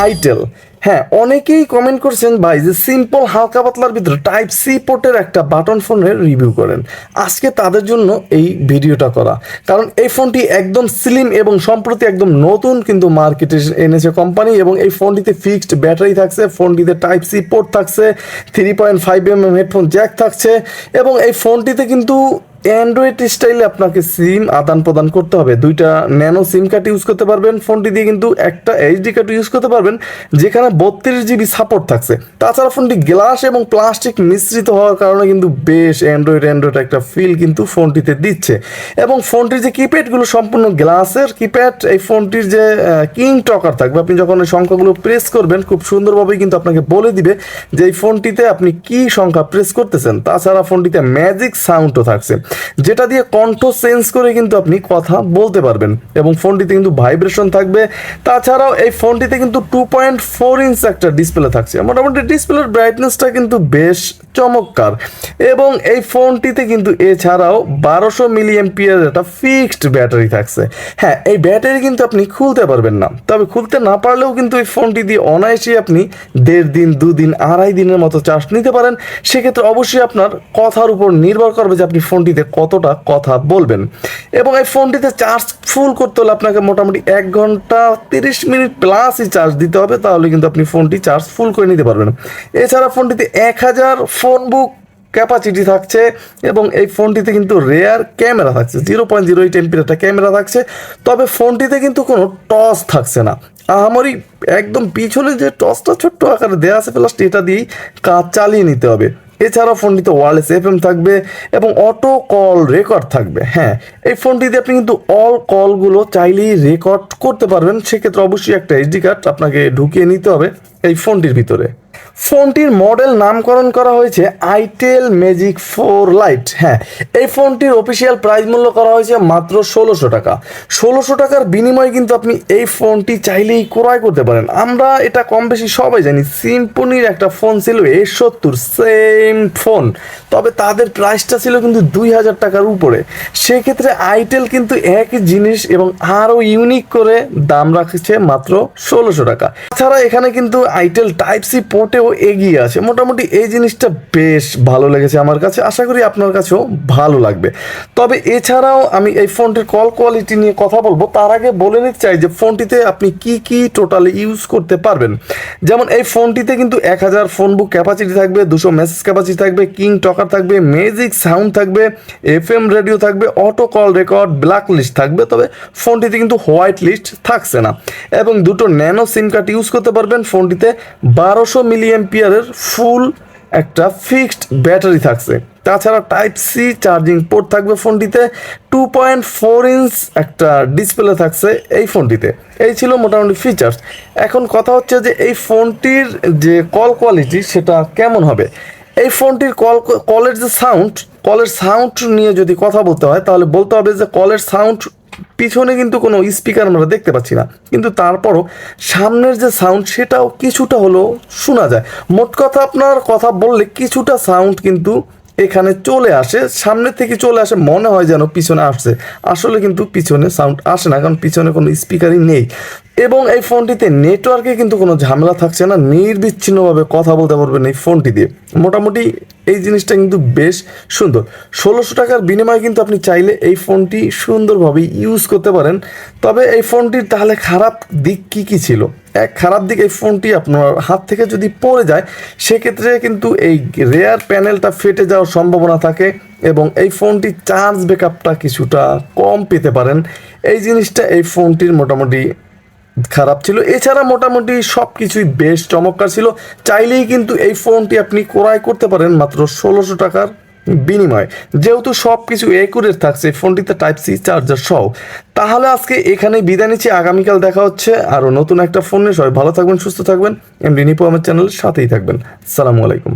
Itel হ্যাঁ অনেকেই comment করছেন ভাই যে সিম্পল হালকা পাতলার ভিতরে টাইপ সি পোর্টের একটা বাটন ফোনের রিভিউ করেন। আজকে তাদের জন্য এই ভিডিওটা করা। কারণ এই ফোনটি একদম স্লিম এবং সম্প্রতি একদম নতুন কিন্তু মার্কেটে এনেছে কোম্পানি এবং এই ফোনটিতে ফিক্সড ব্যাটারি থাকছে ফোনটিতে টাইপ সি পোর্ট থাকছে three point five M M headphone jack থাকছে এবং এই ফোনটিতে কিন্তু অ্যান্ড্রয়েড স্টাইলে আপনাকে সিম আদান প্রদান করতে হবে। দুইটা ন্যানো সিম কার্ড ইউজ করতে পারবেন। ফোনটি দিয়ে কিন্তু একটা এইচডি কার্ড ইউজ করতে পারবেন, যেখানে বত্রিশ জিবি সাপোর্ট থাকছে। তাছাড়া ফোনটি গ্লাস এবং প্লাস্টিক মিশ্রিত হওয়ার কারণে কিন্তু বেশ অ্যান্ড্রয়েড অ্যান্ড্রয়েড একটা ফিল কিন্তু ফোনটিতে দিচ্ছে। এবং ফোনটির যে কিপ্যাডগুলো সম্পূর্ণ গ্লাসের কিপ্যাড এই ফোনটির যে কিং টকার থাকবে, আপনি যখন এই সংখ্যাগুলো প্রেস করবেন, খুব সুন্দরভাবেই কিন্তু আপনাকে বলে দিবে যে এই ফোনটিতে আপনি কি সংখ্যা প্রেস করতেছেন। তাছাড়া ফোনটিতে ম্যাজিক সাউন্ডও থাকছে। যেটা দিয়ে কণ্ঠ চেঞ্জ করে কিন্তু আপনি কথা বলতে পারবেন। এবং ফোনটিতে কিন্তু ভাইব্রেশন থাকবে। তাছাড়াও এই ফোনটিতে কিন্তু টু পয়েন্ট ফোর ইঞ্চ একটা ডিসপ্লে থাকছে। মোটামুটি ডিসপ্লের ব্রাইটনেসটা কিন্তু বেশ চমৎকার। এবং এই ফোনটিতে কিন্তু এছাড়াও বারোশো মিলি এমপিয়ার একটা ফিক্সড ব্যাটারি থাকছে। হ্যাঁ এই ব্যাটারি কিন্তু আপনি খুলতে পারবেন না। তবে খুলতে না পারলেও কিন্তু এই ফোনটি দিয়ে অনায়াসে আপনি দেড় দিন, দুদিন, আড়াই দিনের মতো চার্জ নিতে পারেন। সেক্ষেত্রে অবশ্যই আপনার কথার উপর নির্ভর করবে যে আপনি ফোনটিতে কতটা কথা বলবেন। এবং এই ফোনটিতে চার্জ ফুল করতে হলে আপনাকে মোটামুটি এক ঘণ্টা তিরিশ মিনিট প্লাসই চার্জ দিতে হবে, তাহলে কিন্তু আপনি ফোনটি চার্জ ফুল করে নিতে পারবেন। এছাড়া ফোনটিতে এক হাজার ফোন বুক ক্যাপাসিটি থাকছে এবং এই ফোনটিতে কিন্তু রেয়ার ক্যামেরা থাকছে জিরো পয়েন্ট জিরো এইট এমপির একটা ক্যামেরা থাকছে। তবে ফোনটিতে কিন্তু কোনো টস থাকছে না। আমারই একদম পিছনে যে টসটা ছোট্ট আকারে দেওয়া আছে প্লাস এটা দিয়েই কাজ চালিয়ে নিতে হবে। এছাড়াও ফোনটিতে ওয়ারলেস এফএম থাকবে এবং অটো কল রেকর্ড থাকবে। হ্যাঁ এই ফোনটিতে আপনি কিন্তু অল কলগুলো চাইলেই রেকর্ড করতে পারবেন। সেক্ষেত্রে অবশ্যই একটা এইচডি কার্ড আপনাকে ঢুকিয়ে নিতে হবে এই ফোনটির ভিতরে। ফোনটির মডেল নামকরণ করা হয়েছে আইটেল ম্যাজিক ফোর লাইট হ্যাঁ এই ফোনটির অফিসিয়াল প্রাইস মূল্য করা হয়েছে মাত্র ষোলোশো টাকা। ষোলোশো টাকার বিনিময়ে কিন্তু আপনি এই ফোনটি চাইলেই ক্রয় করতে পারেন। আমরা এটা কম বেশি সবাই জানি সিম্পনির একটা ফোন ছিল এ সত্তর সেম ফোন তবে তাদের প্রাইসটা ছিল কিন্তু দুই হাজার টাকার উপরে। সেক্ষেত্রে আইটেল কিন্তু একই জিনিস এবং আরও ইউনিক করে দাম রাখছে মাত্র ষোলোশো টাকা। তাছাড়া এখানে কিন্তু আইটেল টাইপ সি পোর্টেও এগিয়ে আছে। মোটামুটি এই জিনিসটা বেশ ভালো লেগেছে আমার কাছে। আশা করি আপনার কাছেও ভালো লাগবে। তবে এছাড়াও আমি এই ফোনটির কল কোয়ালিটি নিয়ে কথা বলব। তার আগে বলে নিতে চাই যে ফোনটিতে আপনি কি কি টোটালি ইউজ করতে পারবেন। যেমন এই ফোনটিতে কিন্তু এক হাজার ফোন বুক ক্যাপাসিটি থাকবে, দুশো মেসেজ ক্যাপাসিটি থাকবে কিং টকার থাকবে ম্যাজিক সাউন্ড থাকবে এফ এম রেডিও থাকবে auto call record black list থাকবে। তবে ফোনটিতে কিন্তু হোয়াইট লিস্ট থাকছে না। এবং দুটো ন্যানো সিম কার্ড ইউজ করতে পারবেন। ফোনটিতে বারোশো মিলি এমপিয়ারের ফুল একটা ফিক্সড ব্যাটারি থাকছে। তাছাড়া টাইপ সি চার্জিং পোর্ট থাকবে ফোনটিতে টু পয়েন্ট ফোর ইঞ্চ একটা ডিসপ্লে থাকছে এই ফোনটিতে। এই ছিল মোটামুটি ফিচার্স এখন কথা হচ্ছে যে এই ফোনটির যে কল কোয়ালিটি সেটা কেমন হবে? এই ফোনটির কল কলের যে সাউন্ড কলের সাউন্ড নিয়ে যদি কথা বলতে হয়, তাহলে বলতে হবে যে কলের সাউন্ড পিছনে কিন্তু কোনো স্পিকার আমরা দেখতে পাচ্ছি না। কিন্তু তারপরও সামনের যে সাউন্ড সেটাও কিছুটা হলেও শোনা যায়। মোট কথা আপনার কথা বললে কিছুটা সাউন্ড কিন্তু এখানে চলে আসে। সামনে থেকে চলে আসে, মনে হয় যেন পিছনে আসছে। আসলে কিন্তু পিছনে সাউন্ড আসে না, কারণ পিছনে কোনো স্পিকারই নেই। এবং এই ফোনটিতে নেটওয়ার্কে কিন্তু কোনো ঝামেলা থাকছে না, নির্বিচ্ছিন্নভাবে কথা বলতে পারবেন এই ফোনটি দিয়ে। মোটামুটি এই জিনিসটা কিন্তু বেশ সুন্দর। ষোলোশো টাকার বিনিময়ে কিন্তু আপনি চাইলে এই ফোনটি সুন্দরভাবে ইউজ করতে পারেন। তবে এই ফোনটির তাহলে খারাপ দিক কী কী ছিল? এক, খারাপ দিক এই ফোনটি আপনার হাত থেকে যদি পড়ে যায়, সেক্ষেত্রে কিন্তু এই রেয়ার প্যানেলটা ফেটে যাওয়ার সম্ভাবনা থাকে এবং এই ফোনটির চার্জ ব্যাকআপটা কিছুটা কম পেতে পারেন। এই জিনিসটা এই ফোনটির মোটামুটি খারাপ ছিল। এছাড়া মোটামুটি সব কিছুই বেশ চমৎকার ছিল। চাইলেই কিন্তু এই ফোনটি আপনি ক্রয় করতে পারেন মাত্র ষোলোশো টাকার বিনিময়। যেহেতু সব কিছু একুরেট থাকছে ফোনটিতে টাইপ সি চার্জার সহ। তাহলে আজকে এখানে বিদায় নিচ্ছি। আগামীকাল দেখা হচ্ছে আরও নতুন একটা ফোন নিয়ে। সবাই ভালো থাকবেন, সুস্থ থাকবেন। এমডি নিপো আমার চ্যানেলের সাথেই থাকবেন। সালামু আলাইকুম।